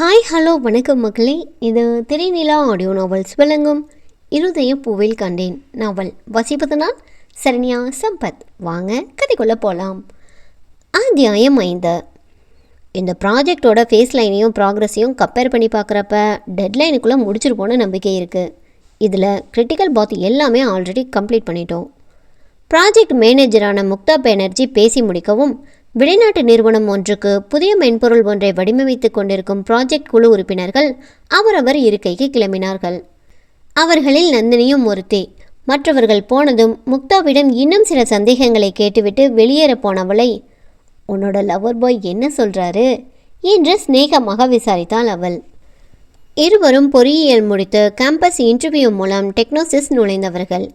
Hi hello வணக்கம் மக்களே. இது திரைநிலா ஆடியோ நாவல்ஸ் விளங்கும் இருதய பூவில் கண்டேன். நாவல் வசிப்பதனால் சரண்யா சம்பத். வாங்க கதைக்குள்ளே போகலாம் அத்தியாயம் ஐந்து. இந்த ப்ராஜெக்டோட ஃபேஸ் லைனையும் ப்ராக்ரஸையும் கம்பேர் பண்ணி பார்க்குறப்ப டெட்லைனுக்குள்ளே முடிச்சிருப்போன்னு நம்பிக்கை இருக்குது இதில் கிரிட்டிக்கல் பாத் எல்லாமே ஆல்ரெடி கம்ப்ளீட் பண்ணிட்டோம். ப்ராஜெக்ட் மேனேஜரான முக்தா பேனர்ஜி பேசி முடிக்கவும் வெளிநாட்டு நிறுவனம் ஒன்றுக்கு புதிய மென்பொருள் ஒன்றை வடிவமைத்துக் கொண்டிருக்கும் ப்ராஜெக்ட் குழு உறுப்பினர்கள் அவரவர் இருக்கைக்கு கிளம்பினார்கள். அவர்களில் நந்தினியும் ஒருத்தி. மற்றவர்கள் போனதும் முக்தாவிடம் இன்னும் சில சந்தேகங்களை கேட்டுவிட்டு வெளியேற போனவளை உன்னோட லவர் பாய் என்ன சொல்றாரு? என்று சிநேகமாக விசாரித்தாள் அவள். இருவரும் பொறியியல் முடித்து கேம்பஸ் இன்டர்வியூ மூலம் டெக்னோசிஸ் நுழைந்தவர்கள்.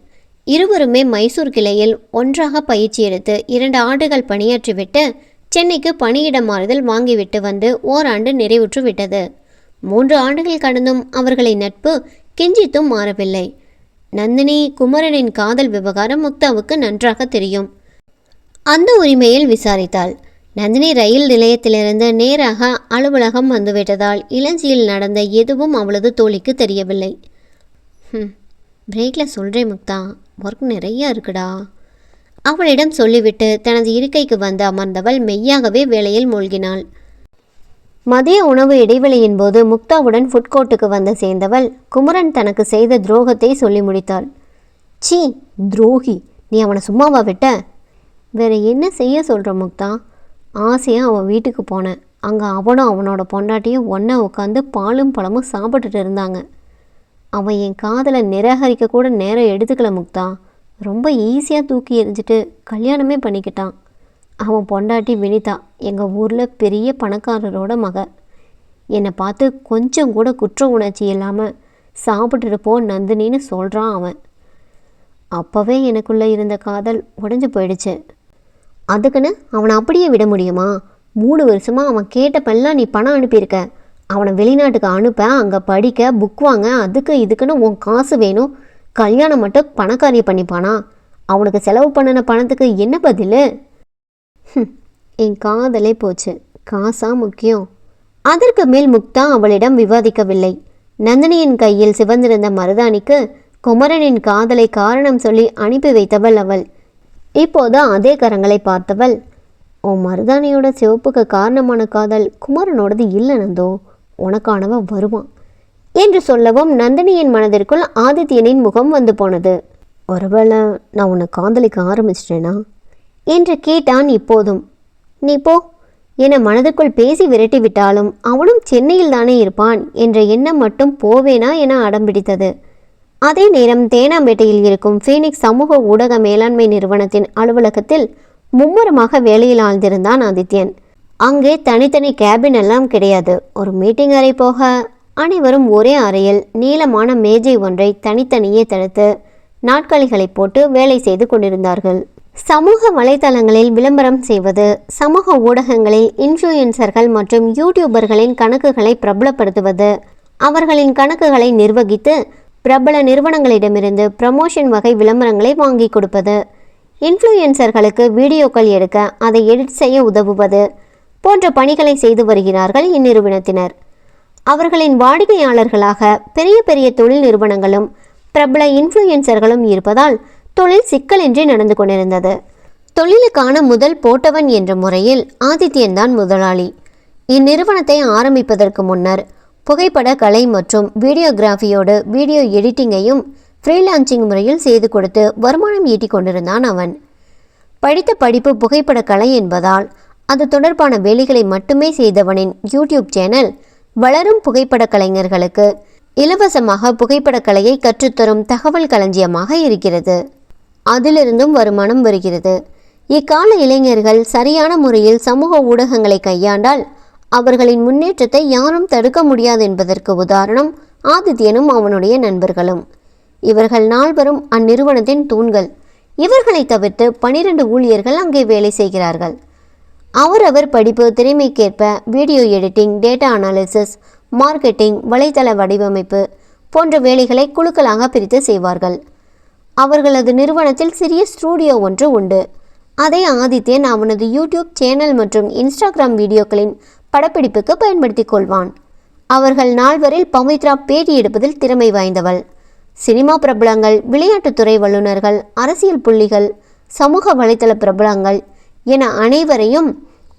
இருவருமே மைசூர் கிளையில் ஒன்றாக பயிற்சி எடுத்து இரண்டு ஆண்டுகள் பணியாற்றிவிட்டு சென்னைக்கு பணியிட மாறுதல் வாங்கிவிட்டு வந்து ஓராண்டு நிறைவுற்று விட்டது. மூன்று ஆண்டுகள் கடந்தும் அவர்களின் நட்பு கிஞ்சித்தும் மாறவில்லை. நந்தினி குமரனின் காதல் விவகாரம் முக்தாவுக்கு நன்றாக தெரியும். அந்த உரிமையில் விசாரித்தாள். நந்தினி ரயில் நிலையத்திலிருந்து நேராக அலுவலகம் வந்துவிட்டதால் இளஞ்சியில் நடந்த எதுவும் அவளது தோழிக்கு தெரியவில்லை. ம் பிரேக்கில் சொல்கிறேன் முக்தா. ஒர்க் நிறைய இருக்குடா. அவளிடம் சொல்லிவிட்டு தனது இருக்கைக்கு வந்து அமர்ந்தவள் மெய்யாகவே வேலையில் மூழ்கினாள். மதிய உணவு இடைவெளியின் போது முக்தாவுடன் ஃபுட் கோர்ட்டுக்கு வந்து சேர்ந்தவள் குமரன் தனக்கு செய்த துரோகத்தை சொல்லி முடித்தாள். சீ துரோகி. நீ அவனை சும்மாவா விட்ட? வேற என்ன செய்ய சொல்கிற முக்தா? ஆசையாக அவன் வீட்டுக்கு போனேன் அங்கே அவனும் அவனோட பொண்டாட்டியும் ஒன்றா உட்காந்து பாலும் பழமும் சாப்பிட்டுட்டு இருந்தாங்க. அவன் என் காதலை நிராகரிக்க கூட நேரம் எடுத்துக்கல முக்தா. ரொம்ப ஈஸியாக தூக்கி எறிஞ்சிட்டு கல்யாணமே பண்ணிக்கிட்டான். அவன் பொண்டாட்டி வினிதா எங்கள் ஊரில் பெரிய பணக்காரரோட மக. என்னை பார்த்து கொஞ்சம் கூட குற்ற உணர்ச்சி இல்லாமல் சாப்பிட்டுட்டு போ நந்தினின்னு சொல்கிறான் அவன். அப்போவே எனக்குள்ளே இருந்த காதல் உடஞ்சி போயிடுச்சு. அதுக்குன்னு அவனை அப்படியே விட முடியுமா? மூணு வருஷமாக அவன் கேட்டப்பெல்லாம் நீ பணம் அனுப்பியிருக்க. அவனை வெளிநாட்டுக்கு அனுப்ப அங்கே படிக்க புக் வாங்க அதுக்கு இதுக்குன்னு உன் காசு வேணும். கல்யாணம் மட்டும் பணக்காரிய பண்ணிப்பானா? அவனுக்கு செலவு பண்ணின பணத்துக்கு என்ன பதில்? என் காதலே போச்சு. காசா முக்கியம். அதற்கு மேல் முக்தா அவளிடம் விவாதிக்கவில்லை. நந்தினியின் கையில் சிவந்திருந்த மருதாணிக்கு குமரனின் காதலை காரணம் சொல்லி அனுப்பி வைத்தவள் அவள். இப்போது அதே கரங்களை பார்த்தவள். உன் மருதாணியோட சிவப்புக்கு காரணமான காதல் குமரனோடது இல்லை நந்தோ. உனக்கானவன் வருவான் என்று சொல்லவும் நந்தினியின் மனதிற்குள் ஆதித்யனின் முகம் வந்து போனது. ஒருவேளை நான் உன்னை காதலிக்க ஆரம்பிச்சிட்டேனா? என்று கேட்டான் இப்போதும். நீ போ. என மனதுக்குள் பேசி விரட்டி விட்டாலும் அவனும் சென்னையில் தானே இருப்பான் என்ற எண்ணம் மட்டும் போவேனா என அடம்பிடித்தது அதே நேரம் தேனாம்பேட்டையில் இருக்கும் ஃபீனிக்ஸ் சமூக ஊடக மேலாண்மை நிறுவனத்தின் அலுவலகத்தில் மும்முரமாக வேலையில் ஆழ்ந்திருந்தான் ஆதித்யன். அங்கே தனித்தனி கேபின் எல்லாம் கிடையாது. ஒரு மீட்டிங் அறை போக அனைவரும் ஒரே அறையில் நீளமான மேஜை ஒன்றை தனித்தனியே தடுத்து நாட்காலிகளை போட்டு வேலை செய்து கொண்டிருந்தார்கள். சமூக வலைதளங்களில் விளம்பரம் செய்வது சமூக ஊடகங்களில் இன்ஃப்ளூயன்சர்கள் மற்றும் யூடியூபர்களின் கணக்குகளை பிரபலப்படுத்துவது அவர்களின் கணக்குகளை நிர்வகித்து பிரபல நிறுவனங்களிடமிருந்து ப்ரமோஷன் வகை விளம்பரங்களை வாங்கி கொடுப்பது இன்ஃப்ளூயன்சர்களுக்கு வீடியோக்கள் எடுக்க அதை எடிட் செய்ய உதவுவது போன்ற பணிகளை செய்து வருகிறார்கள் இந்நிறுவனத்தினர். அவர்களின் வாடிக்கையாளர்களாக பெரிய பெரிய தொழில் நிறுவனங்களும் பிரபல இன்ஃப்ளூயன்சர்களும் இருப்பதால் தொழில் சிக்கலின்றி நடந்து கொண்டிருந்தது. தொழிலுக்கான முதல் போட்டவன் என்ற முறையில் ஆதித்யன் தான் முதலாளி. இந்நிறுவனத்தை ஆரம்பிப்பதற்கு முன்னர் புகைப்பட கலை மற்றும் வீடியோகிராஃபியோடு வீடியோ எடிட்டிங்கையும் ஃப்ரீலான்சிங் முறையில் செய்து கொடுத்து வருமானம் ஈட்டிக் கொண்டிருந்தான் அவன். படித்த படிப்பு புகைப்பட கலை என்பதால் அது தொடர்பான வேலைகளை மட்டுமே செய்தவனின் யூடியூப் சேனல் வளரும் புகைப்பட கலைஞர்களுக்கு இலவசமாக புகைப்படக் கலையை கற்றுத்தரும் தகவல் களஞ்சியமாக இருக்கிறது. அதிலிருந்தும் வருமானம் வருகிறது. இக்கால இளைஞர்கள் சரியான முறையில் சமூக ஊடகங்களை கையாண்டால் அவர்களின் முன்னேற்றத்தை யாரும் தடுக்க முடியாது என்பதற்கு உதாரணம் ஆதித்யனும் அவனுடைய நண்பர்களும். இவர்கள் நால்வரும் அந்நிறுவனத்தின் தூண்கள். இவர்களை தவிர்த்து பனிரெண்டு ஊழியர்கள் அங்கே வேலை செய்கிறார்கள். அவரவர் படிப்பு திறமைக்கேற்ப video editing data analysis marketing வலைத்தள வடிவமைப்பு போன்ற வேலைகளை குழுக்களாக பிரித்து செய்வார்கள். அவர்களது நிறுவனத்தில் சிறிய ஸ்டூடியோ ஒன்று உண்டு. அதை ஆதித்யன் அவனது யூடியூப் சேனல் மற்றும் இன்ஸ்டாகிராம் வீடியோக்களின் படப்பிடிப்புக்கு பயன்படுத்திக் கொள்வான். அவர்கள் நால்வரில் பவித்ரா பேட்டி எடுப்பதில் திறமை வாய்ந்தவள். சினிமா பிரபலங்கள் விளையாட்டுத்துறை வல்லுநர்கள் அரசியல் புள்ளிகள் சமூக வலைதள பிரபலங்கள் என அனைவரையும்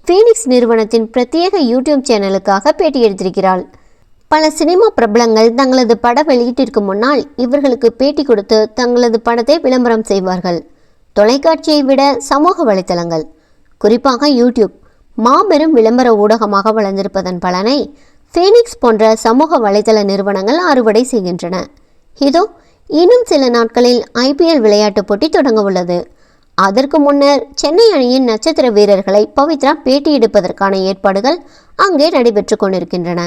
ஃபீனிக்ஸ் நிறுவனத்தின் பிரத்யேக யூடியூப் சேனலுக்காக பேட்டி எடுத்திருக்கிறாள். பல சினிமா பிரபலங்கள் தங்களது பட வெளியீட்டிற்கு முன்னால் இவர்களுக்கு பேட்டி கொடுத்து தங்களது படத்தை விளம்பரம் செய்வார்கள். தொலைக்காட்சியை விட சமூக வலைத்தளங்கள் குறிப்பாக யூடியூப் மாபெரும் விளம்பர ஊடகமாக வளர்ந்திருப்பதன் பலனை ஃபீனிக்ஸ் போன்ற சமூக வலைதள நிறுவனங்கள் அறுவடை செய்கின்றன. இதோ இன்னும் சில நாட்களில் ஐபிஎல் விளையாட்டுப் போட்டி தொடங்க உள்ளது. அதற்கு முன்னர் சென்னை அணியின் நட்சத்திர வீரர்களை பவித்ரா பேட்டி எடுப்பதற்கான ஏற்பாடுகள் அங்கே நடைபெற்று கொண்டிருக்கின்றன.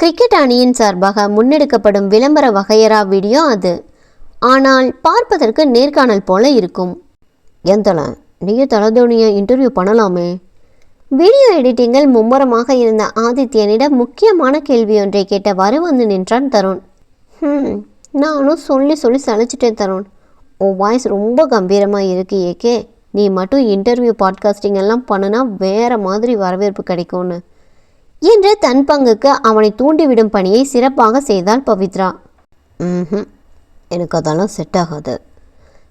கிரிக்கெட் அணியின் சார்பாக முன்னெடுக்கப்படும் விளம்பர வகையறா வீடியோ அது. ஆனால் பார்ப்பதற்கு நேர்காணல் போல இருக்கும். என் தலை நீயும் தலதோனியை இன்டர்வியூ பண்ணலாமே. வீடியோ எடிட்டிங்கில் மும்முரமாக இருந்த ஆதித்யனிடம் முக்கியமான கேள்வி ஒன்றை கேட்டவாறு வந்து நின்றான் தருண். ம் நானும் சொல்லி சொல்லி சளைச்சிட்டேன் தருண். உன் வாய்ஸ் ரொம்ப கம்பீரமாக இருக்கு ஏகே நீ மட்டும் இன்டர்வியூ பாட்காஸ்டிங் எல்லாம் பண்ணுனா வேற மாதிரி வரவேற்பு கிடைக்கும்னு. என்று தன் பங்குக்கு அவனை தூண்டிவிடும் பணியை சிறப்பாக செய்தாள் பவித்ரா. ம் எனக்கு அதெல்லாம் செட் ஆகாது.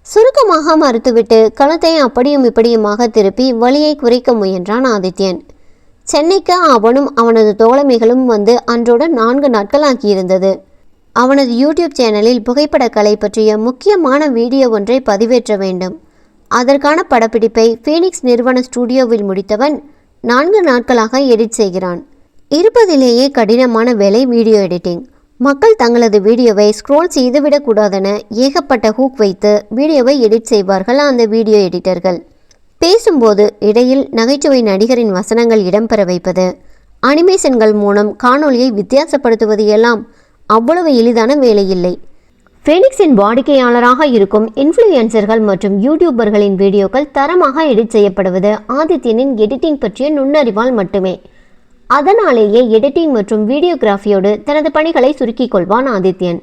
சுருக்கமாக மறுத்துவிட்டு களத்தை அப்படியும் இப்படியுமாக திருப்பி வலியை குறைக்க முயன்றான் ஆதித்யன். சென்னைக்கு அவனும் அவனது தோழமைகளும் வந்து அன்றோடு நான்கு நாட்கள் ஆகியிருந்தது. அவனது யூடியூப் சேனலில் புகைப்படக்கலை பற்றிய முக்கியமான வீடியோ ஒன்றை பதிவேற்ற வேண்டும். அதற்கான படப்பிடிப்பை ஃபீனிக்ஸ் நிறுவன ஸ்டுடியோவில் முடித்தவன் நான்கு நாட்களாக எடிட் செய்கிறான். இருப்பதிலேயே கடினமான வேலை வீடியோ எடிட்டிங். மக்கள் தங்களது வீடியோவை ஸ்க்ரோல் செய்துவிடக்கூடாதென ஏகப்பட்ட ஹூக் வைத்து வீடியோவை எடிட் செய்வார்கள் அந்த வீடியோ எடிட்டர்கள். பேசும்போது இடையில் நகைச்சுவை நடிகரின் வசனங்கள் இடம்பெற வைப்பது அனிமேஷன்கள் மூலம் காணொலியை வித்தியாசப்படுத்துவது எல்லாம் அவ்வளவு எளிதான வேலையில்லை. ஃபெனிக்ஸின் வாடிக்கையாளராக இருக்கும் இன்ஃப்ளூயன்சர்கள் மற்றும் யூடியூபர்களின் வீடியோக்கள் தரமாக எடிட் செய்யப்படுவது ஆதித்யனின் எடிட்டிங் பற்றிய நுண்ணறிவால் மட்டுமே. அதனாலேயே எடிட்டிங் மற்றும் வீடியோகிராஃபியோடு தனது பணிகளை சுருக்கிக் கொள்வான் ஆதித்யன்.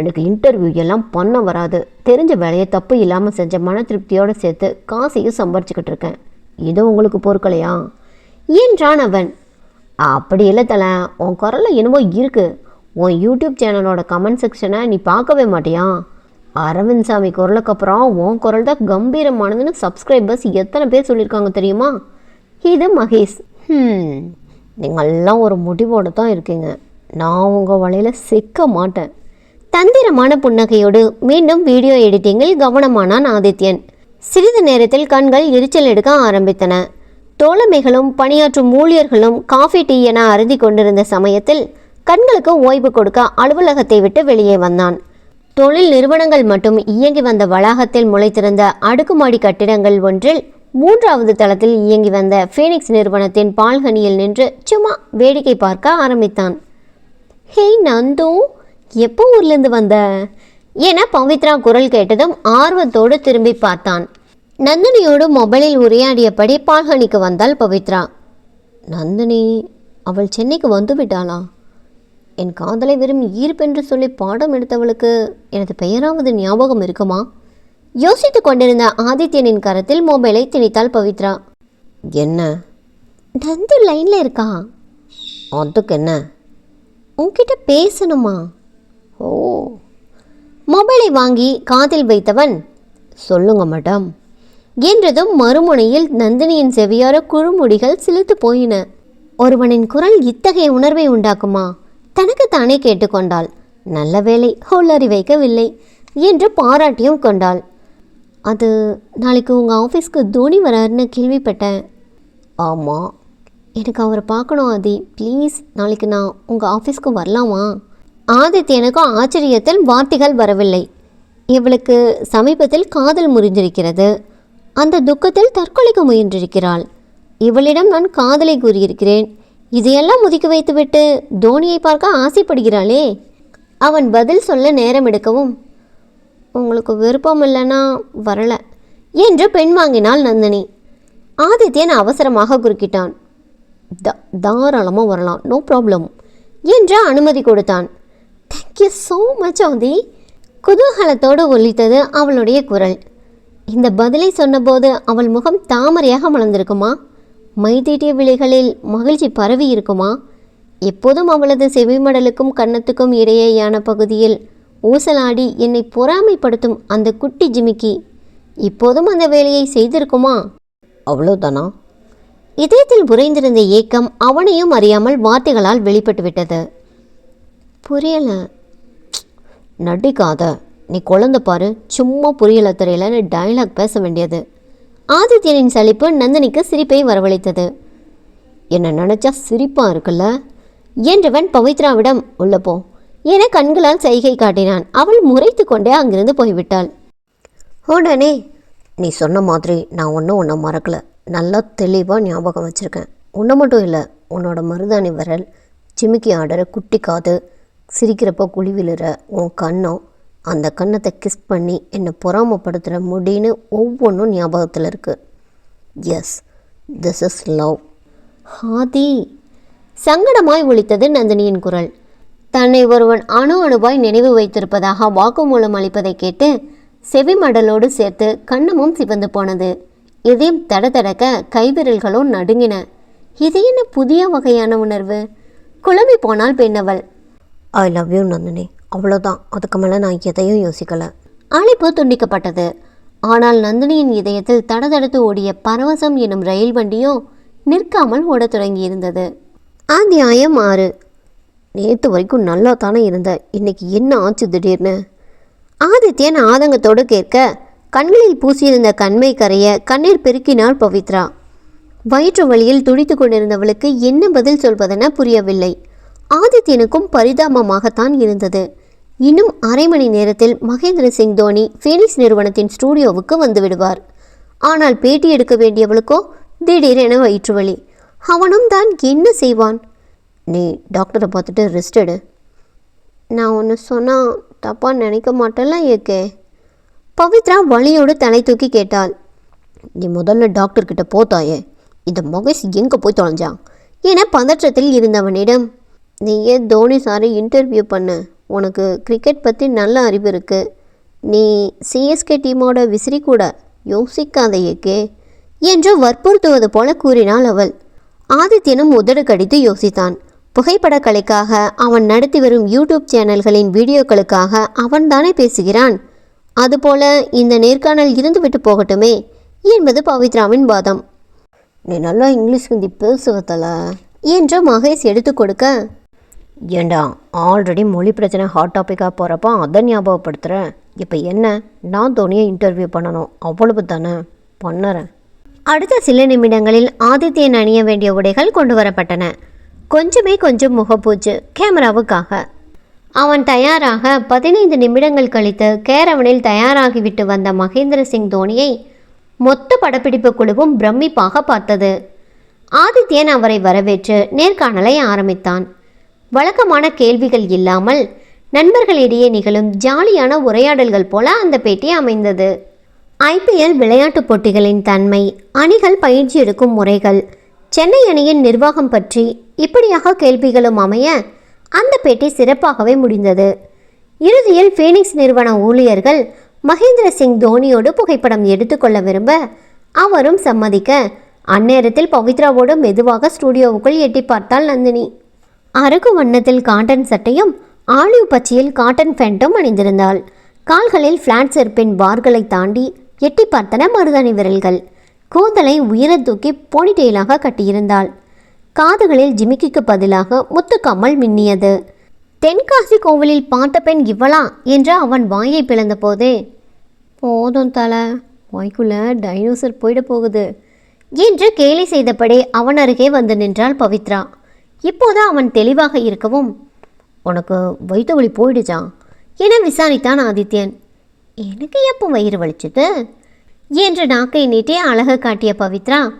எனக்கு இன்டர்வியூ எல்லாம் பண்ண வராது. தெரிஞ்ச வேலையை தப்பு இல்லாமல் செஞ்ச மன திருப்தியோடு சேர்த்து காசையும் சம்பாரிச்சுக்கிட்டு இருக்கேன். இது உங்களுக்கு பொறுக்கலையா என்றான் அவன். அப்படி இல்லை தலை உன் குரலில் என்னமோ இருக்குது உன் யூடியூப் சேனலோட கமெண்ட் செக்ஷனை நீ பார்க்கவே மாட்டியா? அரவிந்த் சாமி குரலுக்கு அப்புறம் உன் குரல் தான் கம்பீரமானதுன்னு சப்ஸ்கிரைபர்ஸ் எத்தனை பேர் சொல்லியிருக்காங்க தெரியுமா? இது மகேஷ். ம் நீங்கள்லாம் ஒரு முடிவோடு தான் இருக்கீங்க. நான் உங்கள் வலையில் சிக்க மாட்டேன். தந்திரமான புன்னகையோடு மீண்டும் வீடியோ எடிட்டிங்கில் கவனமானான் ஆதித்யன். சிறிது நேரத்தில் கண்கள் எரிச்சல் எடுக்க ஆரம்பித்தன. தோழமைகளும் பணியாற்றும் ஊழியர்களும் காஃபி டீ என அருந்தி கொண்டிருந்த சமயத்தில் கண்களுக்கு ஓய்வு கொடுக்க அலுவலகத்தை விட்டு வெளியே வந்தான். தொழில் நிறுவனங்கள் மட்டும் இயங்கி வந்த வளாகத்தில் முளைத்திருந்த அடுக்குமாடி கட்டிடங்கள் ஒன்றில் மூன்றாவது தளத்தில் இயங்கி வந்த ஃபீனிக்ஸ் நிறுவனத்தின் பால்கனியில் நின்று சும்மா வேடிக்கை பார்க்க ஆரம்பித்தான். ஹேய் நந்து எப்போ ஊர்லேருந்து வந்த? என பவித்ரா குரல் கேட்டதும் ஆர்வத்தோடு திரும்பி பார்த்தான். நந்தினியோடு மொபைலில் உரையாடியபடி பால்கனிக்கு வந்தாள் பவித்ரா. நந்தினி அவள் சென்னைக்கு வந்து விட்டாளா என் காதலை வெறும் ஈர்ப்பென்று சொல்லி பாடம் எடுத்தவளுக்கு எனது பெயராவது ஞாபகம் இருக்குமா? யோசித்துக் கொண்டிருந்த ஆதித்யனின் கரத்தில் மொபைலை திணித்தாள் பவித்ரா. என்ன? நந்து லைனில் இருக்கா? அதுக்கு என்ன? உன்கிட்ட பேசணுமா? ஓ. மொபைலை வாங்கி காதில் வைத்தவன் சொல்லுங்க மேடம். என்றதும் மறுமுனையில் நந்தினியின் செவியார குறுமுடிகள் சிலித்து போயின. ஒருவனின் குரல் இத்தகைய உணர்வை உண்டாக்குமா? தனக்குத்தானே கேட்டுக்கொண்டாள். நல்ல வேலை ஹோல்லறி வைக்கவில்லை என்று பாராட்டியும் கொண்டாள். அது நாளைக்கு உங்கள் ஆஃபீஸ்க்கு தோனி வராருன்னு கேள்விப்பட்டேன். ஆமாம் எனக்கு அவரை பார்க்கணும் ஆதி. ப்ளீஸ் நாளைக்கு நான் உங்கள் ஆஃபீஸ்க்கு வரலாமா? ஆதித்யனுக்கும் ஆச்சரியத்தில் வார்த்தைகள் வரவில்லை. இவளுக்கு சமீபத்தில் காதல் முறிந்திருக்கிறது அந்த துக்கத்தில் தற்கொலைக்கு முயன்றிருக்கிறாள். இவளிடம் நான் காதலை கூறியிருக்கிறேன். இதையெல்லாம் ஒதுக்கி வைத்துவிட்டு தோனியை பார்க்க ஆசைப்படுகிறாளே. அவன் பதில் சொல்ல நேரம் எடுக்கவும் உங்களுக்கு விருப்பம் இல்லைன்னா வரல என்று பெண் வாங்கினாள் நந்தினி. ஆதித்யன் அவசரமாக குறுக்கிட்டான். த தாராளமாக வரலாம். நோ ப்ராப்ளம் என்று அனுமதி கொடுத்தான். Thank you so much Aadhi. குதூகலத்தோடு ஒலித்தது அவளுடைய குரல். இந்த பதிலை சொன்னபோது அவள் முகம் தாமரையாக மலர்ந்திருக்குமா? மைதீட்டிய விழிகளில் மகிழ்ச்சி பரவி இருக்குமா? எப்போதும் அவளது செவிமடலுக்கும் கன்னத்துக்கும் இடையேயான பகுதியில் ஊசலாடி என்னை பொறாமைப்படுத்தும் அந்த குட்டி ஜிமிக்கி இப்போதும் அந்த வேலையை செய்திருக்குமா? அவ்வளோதானா இதயத்தில் உறைந்திருந்த ஏக்கம் அவனையும் அறியாமல் வார்த்தைகளால் வெளிப்பட்டு விட்டது. புரியல. நடிக்காத. நீ குழந்தை பாரு. சும்மா புரியல தெரியலன்னு டயலாக் பேச வேண்டியது. ஆதித்யனின் சலிப்பு நந்தினிக்கு சிரிப்பை வரவழைத்தது. என்ன நினச்சா சிரிப்பாக இருக்குல்ல? என்றவன் பவித்ராவிடம் உள்ளப்போ. என கண்களால் சைகை காட்டினான். அவள் முறைத்து கொண்டே அங்கிருந்து போய்விட்டாள். உடனே நீ சொன்ன மாதிரி நான் ஒன்றும் ஒன்றை மறக்கல. நல்லா தெளிவாக ஞாபகம் வச்சுருக்கேன். உன்னை மட்டும் இல்லை உன்னோட மருதாணி விரல் ஜிமிக்கி ஆடுற குட்டி காது சிரிக்கிறப்போ குழி விழுற உன் கண்ணம் அந்த கன்னத்தை கிஸ் பண்ணி என்னை பொறாமப்படுத்துகிற முடின்னு ஒவ்வொன்றும் ஞாபகத்தில் இருக்குது எஸ் திஸ் இஸ் லவ் ஹாதி சங்கடமாய் ஒழித்தது நந்தினியின் குரல். தன்னை ஒருவன் அணு அணுவாய் நினைவு வைத்திருப்பதாக வாக்குமூலம் அளிப்பதை கேட்டு செவிமடலோடு சேர்த்து கண்ணமும் சிவந்து போனது. இதயம் தடதடக்க கைவிரல்களும் நடுங்கின. இது என்ன புதிய வகையான உணர்வு? குழம்பி போனால் பெண்ணவள். I love you Nandini. அவ்வளோதான் அதுக்கு மேலே நான் எதையும் யோசிக்கலை. அழைப்பு துண்டிக்கப்பட்டது. ஆனால் நந்தினியின் இதயத்தில் தடதடுத்து ஓடிய பரவசம் எனும் ரயில் வண்டியோ நிற்காமல் ஓடத் தொடங்கியிருந்தது. அத்தியாயம் ஆறு. நேற்று வரைக்கும் நல்லா தானே இருந்த. இன்னைக்கு என்ன ஆச்சு திடீர்னு? ஆதித்யன் ஆதங்கத்தோடு கேட்க கண்களில் பூசியிருந்த கண்மை கரைய கண்ணீர் பெருக்கினாள் பவித்ரா. வயிற்று வழியில் துடித்து கொண்டிருந்தவளுக்கு என்ன பதில் சொல்வதென புரியவில்லை. ஆதித்யனுக்கும் பரிதாபமாகத்தான் இருந்தது. இன்னும் அரை மணி நேரத்தில் மகேந்திர சிங் தோனி ஃபீனிக்ஸ் நிறுவனத்தின் ஸ்டூடியோவுக்கு வந்து விடுவார் ஆனால் பேட்டி எடுக்க வேண்டியவளுக்கோ திடீரென வயிற்று வலி அவனும் தான் என்ன செய்வான்? நீ டாக்டரை பார்த்துட்டு ரெஸ்ட் எடு. நான் ஒன்று சொன்னால் தப்பாக நினைக்க மாட்டேன்ல ஏகே? பவித்ரா வழியோடு தலை தூக்கி கேட்டாள். நீ முதல்ல டாக்டர்கிட்ட போத்தாயே. இந்த மகேஷ் எங்கே போய் தொலைஞ்சான்? என பதற்றத்தில் இருந்தவனிடம் நீயே தோனி சாரை இன்டர்வியூ பண்ணு. உனக்கு கிரிக்கெட் பற்றி நல்ல அறிவு இருக்குது நீ சிஎஸ்கே டீமோட விசிறி கூட யோசிக்காத ஏகே. என்று வற்புறுத்துவது போல கூறினாள் அவள். ஆதித்யனும் உதடு கடித்து யோசித்தான். புகைப்படக் கலைக்காக அவன் நடத்தி வரும் யூடியூப் சேனல்களின் வீடியோக்களுக்காக அவன்தானே பேசுகிறான். அதுபோல இந்த நேர்காணல் இருந்துவிட்டு போகட்டுமே என்பது பவித்ராவின் வாதம். நீ நல்லா இங்கிலீஷ் ஹிந்தி பேசுவதல என்று மகேஷ் எடுத்து கொடுக்க ஏண்டா ஆல்ரெடி மொழி பிரச்சனை ஹாட் டாப்பிக்காக போகிறப்ப அதை ஞாபகப்படுத்துகிறேன் இப்போ என்ன? நான் தோனியை இன்டர்வியூ பண்ணணும். அவ்வளவு தானே? பண்ணுறேன். அடுத்த சில நிமிடங்களில் ஆதித்யன் அணிய வேண்டிய உடைகள் கொண்டு வரப்பட்டன. கொஞ்சமே கொஞ்சம் முகப்பூச்சு கேமராவுக்காக. அவன் தயாராக பதினைந்து நிமிடங்கள் கழித்து கேரவனில் தயாராகிவிட்டு வந்த மகேந்திர சிங் தோனியை மொத்த படப்பிடிப்பு குழுவும் பிரமிப்பாக பார்த்தது. ஆதித்யன் அவரை வரவேற்று நேர்காணலை ஆரம்பித்தான். வழக்கமான கேள்விகள் இல்லாமல் நண்பர்களிடையே நிகழும் ஜாலியான உரையாடல்கள் போல அந்த பேட்டி அமைந்தது. ஐபிஎல் விளையாட்டுப் போட்டிகளின் தன்மை அணிகள் பயிற்சி எடுக்கும் முறைகள் சென்னை அணியின் நிர்வாகம் பற்றி இப்படியாக கேள்விகளும் அமைய அந்த பேட்டி சிறப்பாகவே முடிந்தது. இறுதியில் ஃபீனிக்ஸ் நிறுவன ஊழியர்கள் மகேந்திர சிங் தோனியோடு புகைப்படம் எடுத்துக்கொள்ள விரும்ப அவரும் சம்மதிக்க அந்நேரத்தில் பவித்ராவோடு மெதுவாக ஸ்டுடியோவுக்குள் எட்டி பார்த்தாள் நந்தினி. அரகு வண்ணத்தில் காட்டன் சட்டையும் ஆலிவ் பச்சையில் காட்டன் ஃபேண்ட்டும் அணிந்திருந்தாள். கால்களில் ஃப்ளாட் செருப்பின் பார்களை தாண்டி எட்டி பார்த்தன மருதாணி விரல்கள். கூந்தலை உயரத் தூக்கி போனிடெயிலாக கட்டியிருந்தாள். காதுகளில் ஜிமிக்கிக்கு பதிலாக முத்துக்கம்மல் மின்னியது. தென்காசி கோவிலில் பார்த்த பெண் இவ்வளா என்று அவன் வாயை பிளந்த போதே போதும் தலை வாய்க்குள்ள டைனோசர் போயிட போகுது என்று கேலி செய்தபடி அவன் அருகே வந்து நின்றாள் பவித்ரா. இப்போது அவன் தெளிவாக இருக்கவும் உனக்கு வயிற்று வலி போயிடுச்சா? என விசாரித்தான் ஆதித்யன். எனக்கு எப்போ வயிறு வலிச்சது? என்று நாக்கை நீட்டி அழகு காட்டிய பவித்ரா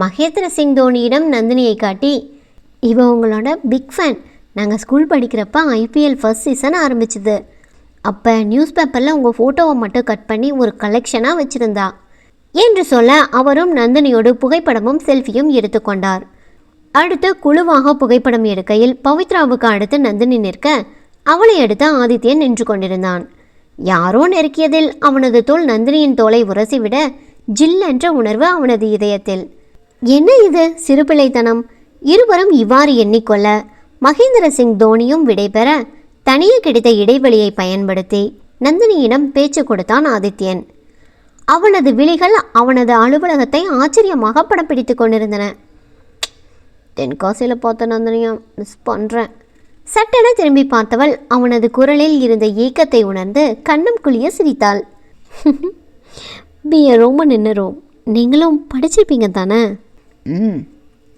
மகேந்திர சிங் தோனியிடம் நந்தினியை காட்டி இவ உங்களோட பிக் ஃபேன் நாங்கள் ஸ்கூல் படிக்கிறப்ப ஐபிஎல் ஃபர்ஸ்ட் சீசன் ஆரம்பிச்சது. அப்போ நியூஸ் பேப்பரில் உங்கள் ஃபோட்டோவை மட்டும் கட் பண்ணி ஒரு கலெக்ஷனாக வச்சுருந்தா என்று சொல்ல அவரும் நந்தினியோடு புகைப்படமும் செல்ஃபியும் எடுத்துக்கொண்டார். அடுத்து குழுவாக புகைப்படம் எடுக்கையில் பவித்ராவுக்கு அடுத்து நந்தினி நிற்க அவளை அடுத்து ஆதித்யன் நின்று கொண்டிருந்தான். யாரோ நெருக்கியதில் அவனது தோல் நந்தினியின் தோலை உரசிவிட ஜில்லென்ற உணர்வு அவனது இதயத்தில். என்ன இது? சிறுபிள்ளைத்தனம். இருவரும் இவ்வாறு எண்ணிக்கொள்ள மகேந்திர சிங் தோனியும் விடைபெற தனியே கிடைத்த இடைவெளியை பயன்படுத்தி நந்தினியிடம் பேச்சு கொடுத்தான் ஆதித்யன். அவனது விழிகள் அவனது அலுவலகத்தை ஆச்சரியமாக படம் பிடித்து கொண்டிருந்தன. தென்காசியில் பார்த்த நந்தினியா. மிஸ் பண்ணுறேன் சட்டென திரும்பி பார்த்தவள் அவனது குரலில் இருந்த ஏக்கத்தை உணர்ந்து கண்ணம் குழிய சிரித்தாள். பிஏ ரொம்ப நின்னுரும். நீங்களும் படிச்சிருப்பீங்க தானே? ம்.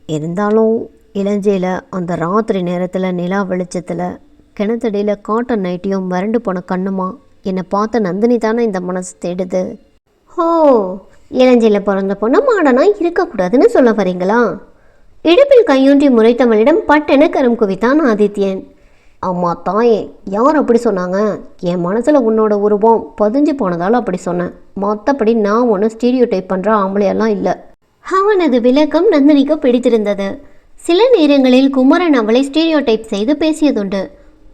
இருந்தாலும் இளஞ்சையில் அந்த ராத்திரி நேரத்தில் நிலா வெளிச்சத்தில் கிணத்தடியில் காட்டன் நைட்டியும் வறண்டு போன கண்ணுமா? என்னை பார்த்த நந்தினி தானே இந்த மனசு தேடுது. ஓ இளஞ்சையில் பிறந்த பொண்ணு மாடனா இருக்கக்கூடாதுன்னு சொல்ல வரீங்களா? இடுப்பில் கையொன்றி முறைத்தவளிடம் பட்டென கரம் குவித்தான் ஆதித்யன். அம்மா தாயே யார் அப்படி சொன்னாங்க? என் மனசில் உன்னோட உருவம் பதிஞ்சு போனதால் அப்படி சொன்னேன். மற்றபடி நான் ஒன்றும் ஸ்டீடியோ டைப் பண்ணுற ஆம்பளையெல்லாம் இல்லை. அவனது விளக்கம் நந்தினிக்கு பிடித்திருந்தது. சில நேரங்களில் குமரன் அவளை ஸ்டீரியோ டைப் செய்து பேசியதுண்டு.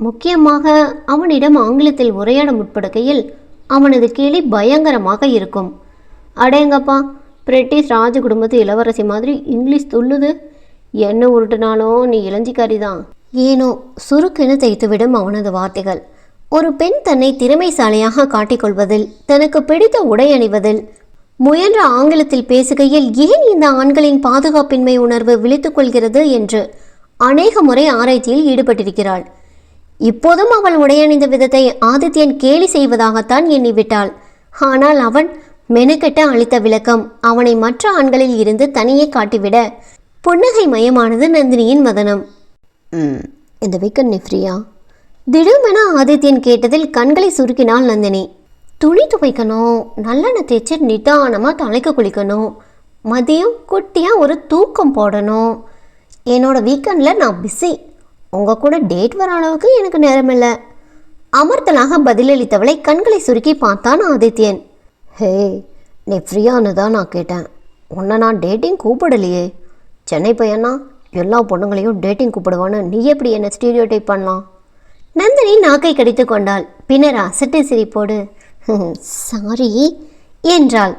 முக்கியமாக அவனிடம் ஆங்கிலத்தில் உரையாட முற்படுகையில் அவனது கேலி பயங்கரமாக இருக்கும். அடேங்கப்பா பிரிட்டிஷ் ராஜ குடும்பத்து இளவரசி மாதிரி இங்கிலீஷ் துள்ளுது. என்ன உருட்டுனாலும் நீ இளஞ்சிக்காரி தான் ஏனோ சுருக்கென தைத்துவிடும் அவனது வார்த்தைகள். ஒரு பெண் தன்னை திறமைசாலியாக காட்டிக்கொள்வதில் தனக்கு பிடித்த உடை அணிவதில் முயன்ற ஆங்கிலத்தில் பேசுகையில் ஏன் இந்த ஆண்களின் பாதுகாப்பின்மை உணர்வு விழித்துக்கொள்கிறது என்று அநேக முறை ஆராய்ச்சியில் ஈடுபட்டிருக்கிறாள். இப்போதும் அவள் உடையணிந்த விதத்தை ஆதித்யன் கேலி செய்வதாகத்தான் எண்ணிவிட்டாள். ஆனால் அவன் மெனக்கெட்ட அளித்த விளக்கம் அவனை மற்ற ஆண்களில் இருந்து தனியே காட்டிவிட புன்னகை மயமானது நந்தினியின் மதனம் ம் இந்த வீக்கெண்ட் நீ ஃப்ரீயா திடீரென ஆதித்யன் கேட்டதில் கண்களை சுருக்கினாள் நந்தினி. துணி துவைக்கணும் நல்லெண்ணெய் தேய்ச்சி நிதானமாக தலைக்கு குளிக்கணும் மதியம் குட்டியாக ஒரு தூக்கம் போடணும். என்னோட வீக்கெண்டில் நான் பிஸி உங்கள் கூட டேட் வர அளவுக்கு எனக்கு நேரமில்லை. அமர்த்தலாக பதிலளித்தவளை கண்களை சுருக்கி பார்த்தான் ஆதித்யன். ஹே நீ தான் நான் கேட்டேன். உன்னை நான் டேட்டிங் கூப்பிடலையே. சென்னை பையனா எல்லா பொண்ணுங்களையும் டேட்டிங் கூப்பிடுவான்னு நீ எப்படி என்ன ஸ்டீரியோ டைப் பண்ணலாம்? நந்தினி நாக்கை கடித்து கொண்டாள். பின்னர் அசட்டு சிரிப்போடு சாரி என்றாள்.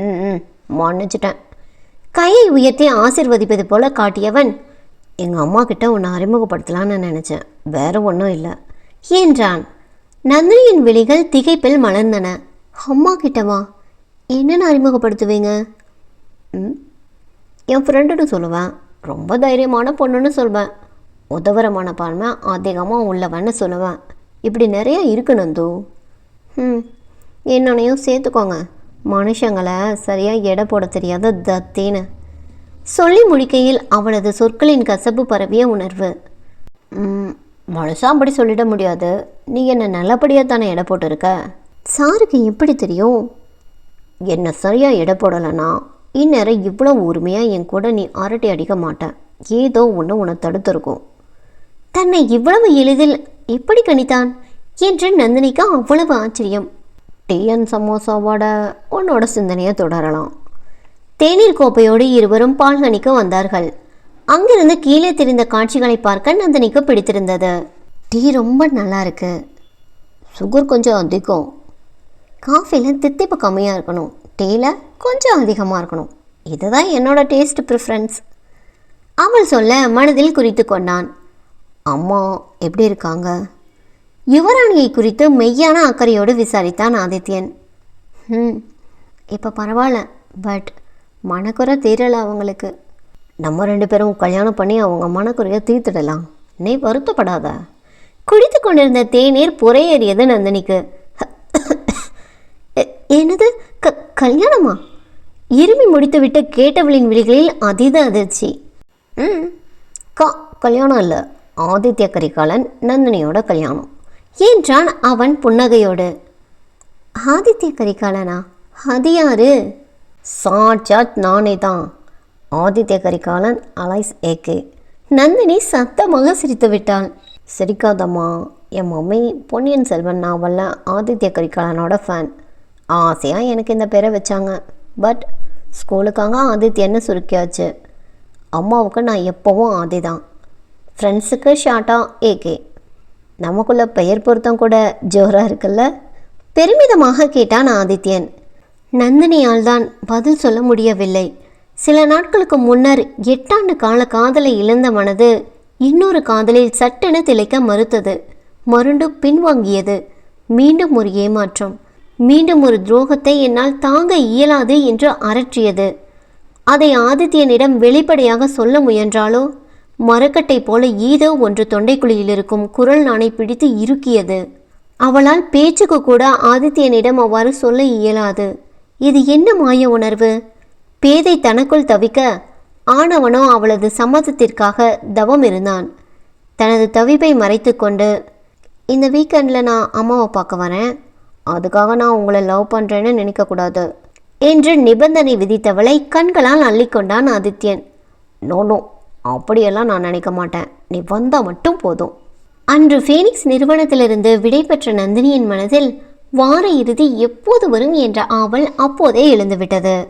ம் ம் மன்னிச்சிட்டேன். கையை உயர்த்தி ஆசிர்வதிப்பது போல காட்டியவன் எங்கள் அம்மா கிட்ட உன்னை அறிமுகப்படுத்தலான்னு நினச்சேன். வேற ஒன்றும் இல்லை என்றான். நந்தினியின் விழிகள் திகைப்பில் மலர்ந்தன. அம்மா கிட்டவா? என்னென்ன அறிமுகப்படுத்துவீங்க? ம் என் ஃப்ரெண்டுன்னு சொல்லுவேன். ரொம்ப தைரியமான பொண்ணுன்னு சொல்வேன். உதவரமான பான்மை அதிகமாக உள்ளவன்னு சொல்லுவேன். இப்படி நிறையா இருக்கு நந்து. ம் என்னனையும் சேர்த்துக்கோங்க. மனுஷங்களை சரியாக எடை போட தெரியாத தத்தின்னு. சொல்லி முடிக்கையில் அவளது சொற்களின் கசப்பு பரவிய உணர்வு. மனுஷா அப்படி சொல்லிட முடியாது. நீ என்ன நல்லபடியாக தானே எடை போட்டிருக்க? சாருக்கு எப்படி தெரியும்? என்ன சரியாக எடை போடலைன்னா இந்நேரம் இவ்வளோ உரிமையாக என் கூட நீ அரட்டை அடிக்க மாட்டேன் ஏதோ ஒன்று உன்னை தடுத்திருக்கும். தன்னை இவ்வளவு எளிதில் எப்படி கணித்தான்? என்று நந்தினிக்கு அவ்வளவு ஆச்சரியம். டிஎன் சமோசாவோட உன்னோட சிந்தனையை தொடரலாம். தேநீர் கோப்பையோடு இருவரும் பால்கனிக்கு வந்தார்கள். அங்கிருந்து கீழே தெரிந்த காட்சிகளை பார்க்க நந்தினிக்கு பிடித்திருந்தது. டீ ரொம்ப நல்லா இருக்கு. சுகர் கொஞ்சம் அதிகம். காஃபியில் தித்திப்பு கம்மியாக இருக்கணும். டீயில் கொஞ்சம் அதிகமாக இருக்கணும். இதுதான் என்னோட டேஸ்ட் ப்ரிஃபரன்ஸ் அவள் சொல்ல மனதில் குறித்து கொண்டான். அம்மா எப்படி இருக்காங்க? யுவராணியை குறித்து மெய்யான அக்கறையோடு விசாரித்தான் ஆதித்யன். ம் இப்போ பரவாயில்ல பட் மனக்குறை தீரலை அவங்களுக்கு. நம்ம ரெண்டு பேரும் கல்யாணம் பண்ணி அவங்க மனக்குறையை தீர்த்துடலாம். நீ வருத்தப்படாத. குடித்து கொண்டிருந்த தேநீர் புறையேறியது நந்தினிக்கு. என்னது? க கல்யாணமா? இருமி முடித்துவிட்ட கேட்டவளின் விழிகளில் அதீத அதிர்ச்சி. ம் கா கல்யாணம் இல்லை ஆதித்ய கரிகாலன் நந்தினியோட கல்யாணம். என்றான் அவன் புன்னகையோடு. ஆதித்ய கரிகாலனா? அது யாரு? சாட்சாத் நானே தான். ஆதித்ய கரிகாலன் அலைஸ் ஏகே நந்தினி சத்தமாக சிரித்து விட்டாள். சிரிக்காதம்மா என் மம்மி பொன்னியின் செல்வன் நாவலில் ஆதித்ய கரிகாலனோட ஃபேன் ஆசையாக எனக்கு இந்த பேரை வச்சாங்க. பட் ஸ்கூலுக்காக ஆதித்யன்னு சுருக்கியாச்சு? அம்மாவுக்கு நான் எப்போவும் ஆதி தான் ஃப்ரெண்ட்ஸுக்கு ஷார்ட்டாக ஏகே நமக்குள்ள பெயர் பொருத்தம் கூட ஜோராக இருக்குல்ல? பெருமிதமாக கேட்டான் ஆதித்யன். நந்தினியால் தான் பதில் சொல்ல முடியவில்லை. சில நாட்களுக்கு முன்னர் எட்டாண்டு கால காதலை இழந்த மனது இன்னொரு காதலில் சட்டென திளைக்க மறுத்தது. மருண்டு பின்வாங்கியது. மீண்டும் ஒரு ஏமாற்றம். மீண்டும் ஒரு துரோகத்தை என்னால் தாங்க இயலாது என்று அரற்றியது. அதை ஆதித்யனிடம் வெளிப்படையாக சொல்ல முயன்றாலோ மரக்கட்டை போல ஏதோ ஒன்று தொண்டைக்குழியில் இருக்கும் குரல் நானை பிடித்து இறுக்கியது. அவளால் பேச்சுக்கு கூட ஆதித்யனிடம் அவ்வாறு சொல்ல இயலாது. இது என்ன மாய உணர்வு? பேதை தனக்குள் தவிக்க ஆனவனோ அவளது சம்மதத்திற்காக தவம் இருந்தான். தனது தவிப்பை மறைத்துக்கொண்டு இந்த வீக்கெண்டில் நான் அம்மாவை பார்க்க வரேன். அதுக்காக நான் உங்களை லவ் பண்ணுறேன்னு நினைக்கக்கூடாது என்று நிபந்தனை விதித்தவளை கண்களால் அள்ளிக்கொண்டான் ஆதித்யன். நோனோ அப்படியெல்லாம் நான் நினைக்க மாட்டேன். நீ வந்தால் மட்டும் போதும். அன்று ஃபீனிக்ஸ் நிறுவனத்திலிருந்து விடைபெற்ற நந்தினியின் மனதில் வார இறுதி எப்போது வரும் என்ற ஆவல் அப்போதே எழுந்துவிட்டது.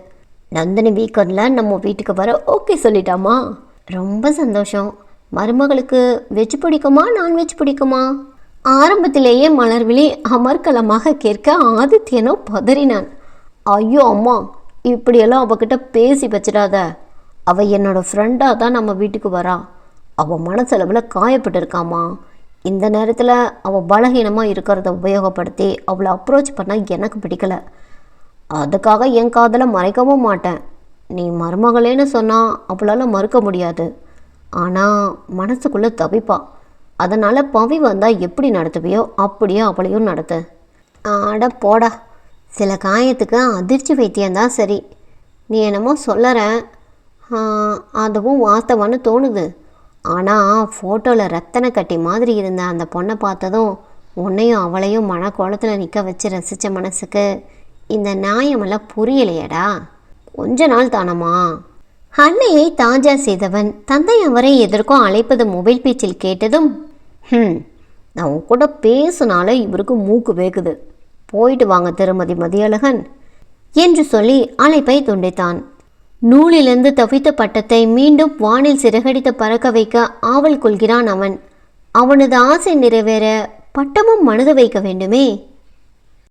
நந்தினி வீக்கெண்டில் நம்ம வீட்டுக்கு வர ஓகே சொல்லிட்டாமா ரொம்ப சந்தோஷம். மருமகளுக்கு வெஜ் பிடிக்குமா நான்வெஜ் பிடிக்குமா? ஆரம்பத்திலேயே மலர்விழி அமர்க்கலமாக கேட்க ஆதித்யனோ பதறினான். ஐயோ அம்மா இப்படியெல்லாம் அவகிட்ட பேசி வச்சிடாத. அவ என்னோட ஃப்ரெண்டாக தான் நம்ம வீட்டுக்கு வரா. அவள் மனசளவில் காயப்பட்டிருக்காமா இந்த நேரத்தில் அவள் பலகீனமாக இருக்கிறத உபயோகப்படுத்தி அவளை அப்ரோச் பண்ணால் எனக்கு பிடிக்கல. அதுக்காக என் காதலை மறைக்கவும் மாட்டேன். நீ மருமகளேன்னு சொன்னால் அவளால் மறுக்க முடியாது. ஆனால் மனசுக்குள்ளே தவிப்பாள் அதனால் பவி வந்தால் எப்படி நடத்துவியோ அப்படியோ அவளையும் நடத்து. ஆட போடா. சில காயத்துக்கு அதிர்ச்சி வைத்தியம்தான் சரி. நீ என்னமோ சொல்லற. அதுவும் வாஸ்தவான்னு தோணுது. ஆனால் ஃபோட்டோவில் ரத்தன கட்டி மாதிரி இருந்த அந்த பொண்ணை பார்த்ததும் உன்னையும் அவளையும் மனக்கோலத்தில் நிற்க வச்சு ரசித்த மனசுக்கு இந்த நியாயமெல்லாம் புரியலையடா. கொஞ்ச நாள் தானம்மா. அன்னையை தாஜா செய்தவன் தந்தை அவரை எதற்கும் அழைப்பது மொபைல் பேச்சில் கேட்டதும் ஹம் நான் உன் கூட பேசினாலே இவருக்கு மூக்கு வேகுது. போயிட்டு வாங்க திருமதி மதியழகன் என்று சொல்லி அழைப்பை துண்டித்தான். நூலிலிருந்து தவித்த பட்டத்தை மீண்டும் வானில் சிறகடித்து பறக்க வைக்க ஆவல் கொள்கிறான் அவன். அவனது ஆசை நிறைவேற பட்டமும் மனது வைக்க வேண்டுமே.